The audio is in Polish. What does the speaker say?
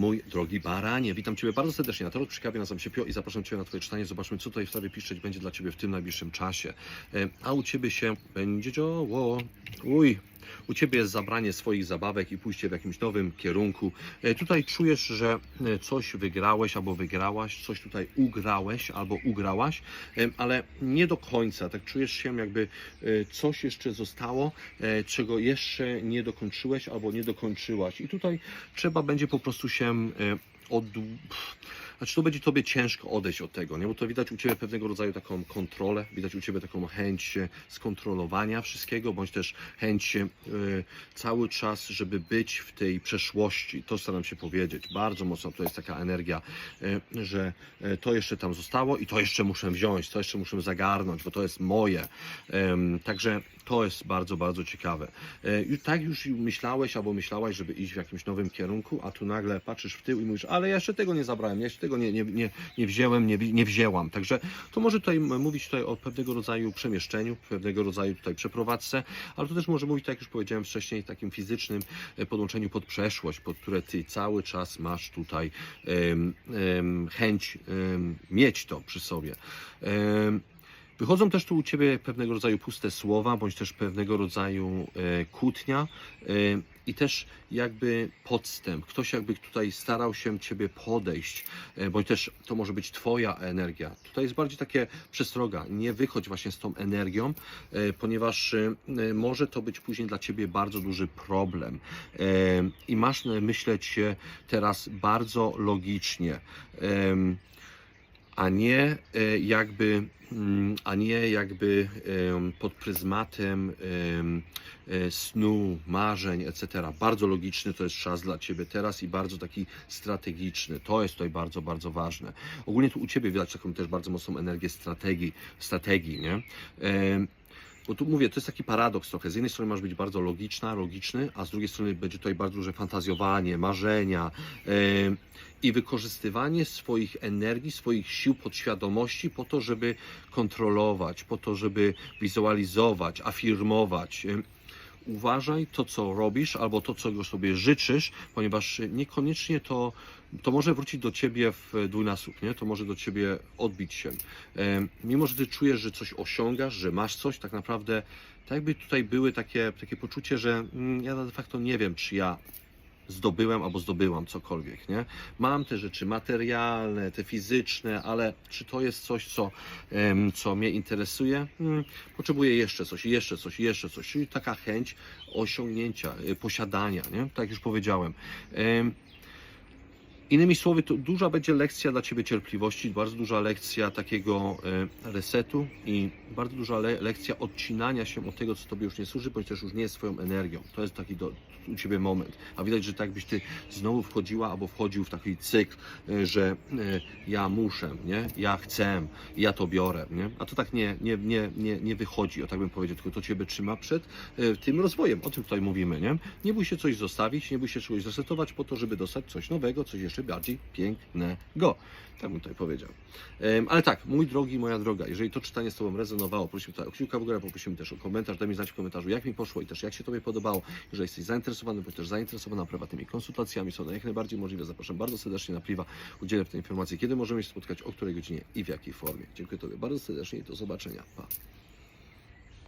mój drogi baranie. Witam Ciebie bardzo serdecznie na Tarot przy kawie, nazywam się Pio i zapraszam Cię na Twoje czytanie. Zobaczmy, co tutaj w sprawie piszczeć będzie dla Ciebie w tym najbliższym czasie. E, A u Ciebie się będzie działo. Uj, u Ciebie jest zabranie swoich zabawek i pójście w jakimś nowym kierunku. E, Tutaj czujesz, że e, coś wygrałeś albo wygrałaś, coś tutaj ugrałeś albo ugrałaś, e, ale nie do końca. Tak czujesz się, jakby coś jeszcze zostało, czego jeszcze nie dokończyłeś albo nie dokończyłaś. I tutaj trzeba będzie po prostu się od... Znaczy to będzie Tobie ciężko odejść od tego, nie? bo to widać u Ciebie pewnego rodzaju taką kontrolę, widać u Ciebie taką chęć e, skontrolowania wszystkiego, bądź też chęć e, cały czas, żeby być w tej przeszłości. To staram się powiedzieć. Bardzo mocno to jest taka energia, e, że to jeszcze tam zostało i to jeszcze muszę wziąć, to jeszcze muszę zagarnąć, bo to jest moje. Także to jest bardzo, bardzo ciekawe. Tak już myślałeś albo myślałaś, żeby iść w jakimś nowym kierunku, a tu nagle patrzysz w tył i mówisz, ale jeszcze tego nie zabrałem, jeszcze tego nie, nie, nie, nie wziąłem, nie, nie wzięłam. Także to może tutaj mówić tutaj o pewnego rodzaju przemieszczeniu, pewnego rodzaju tutaj przeprowadzce, ale to też może mówić, tak jak już powiedziałem wcześniej, takim fizycznym e, podłączeniu pod przeszłość, pod które ty cały czas masz tutaj em, em, chęć em, mieć to przy sobie. Em, Wychodzą też tu u Ciebie pewnego rodzaju puste słowa, bądź też pewnego rodzaju e, kłótnia e, i też jakby podstęp. Ktoś jakby tutaj starał się Ciebie podejść, e, bądź też to może być Twoja energia. Tutaj jest bardziej takie przestroga. Nie wychodź właśnie z tą energią, e, ponieważ e, może to być później dla Ciebie bardzo duży problem. E, I masz e, myśleć e, teraz bardzo logicznie. Em, a nie e, jakby, mm, a nie jakby pod pryzmatem em, e, snu, marzeń, etc. Bardzo logiczny to jest czas dla Ciebie teraz i bardzo taki strategiczny. To jest tutaj bardzo, bardzo ważne. Ogólnie tu u Ciebie widać taką też bardzo mocną energię strategii, strategii nie? Bo tu mówię, to jest taki paradoks trochę. Z jednej strony masz być bardzo logiczna, logiczny, a z drugiej strony będzie tutaj bardzo duże fantazjowanie, marzenia em, i wykorzystywanie swoich energii, swoich sił podświadomości po to, żeby kontrolować, po to, żeby wizualizować, afirmować. Em, Uważaj to, co robisz, albo to, czego sobie życzysz, ponieważ niekoniecznie to, to może wrócić do ciebie w dwójnasób, nie? To może do ciebie odbić się. Mimo, że ty czujesz, że coś osiągasz, że masz coś, tak naprawdę, tak jakby tutaj były takie, takie poczucie, że mm, ja de facto nie wiem, czy ja zdobyłem albo zdobyłam cokolwiek, nie? Mam te rzeczy materialne, te fizyczne, ale czy to jest coś, co, co mnie interesuje? Hmm, potrzebuję jeszcze coś, jeszcze coś, jeszcze coś. Czyli taka chęć osiągnięcia, y, posiadania, nie? Tak już powiedziałem. Innymi słowy, to duża będzie lekcja dla Ciebie cierpliwości, bardzo duża lekcja takiego e, resetu i bardzo duża le lekcja odcinania się od tego, co Tobie już nie służy, bądź też już nie jest Twoją energią. To jest taki do, u Ciebie moment. A widać, że tak byś Ty znowu wchodziła albo wchodził w taki cykl, e, że e, ja muszę, nie? ja chcę, ja to biorę. Nie? A to tak nie, nie, nie, nie, nie wychodzi, o tak bym powiedział, tylko to Ciebie trzyma przed tym rozwojem. O tym tutaj mówimy. Nie? nie bój się coś zostawić, nie bój się czegoś zresetować po to, żeby dostać coś nowego, coś jeszcze bardziej pięknego. Tak bym tutaj powiedział. Ale tak, mój drogi, moja droga, jeżeli to czytanie z Tobą rezonowało, prosimy tutaj o kciuka w górę, poprosimy też o komentarz, daj mi znać w komentarzu, jak mi poszło i też jak się Tobie podobało. Jeżeli jesteś zainteresowany, bądź też zainteresowana prywatnymi konsultacjami, są one jak najbardziej możliwe. Zapraszam bardzo serdecznie na priwa, udzielę tej informacji, kiedy możemy się spotkać, o której godzinie i w jakiej formie. Dziękuję Tobie bardzo serdecznie i do zobaczenia. Pa.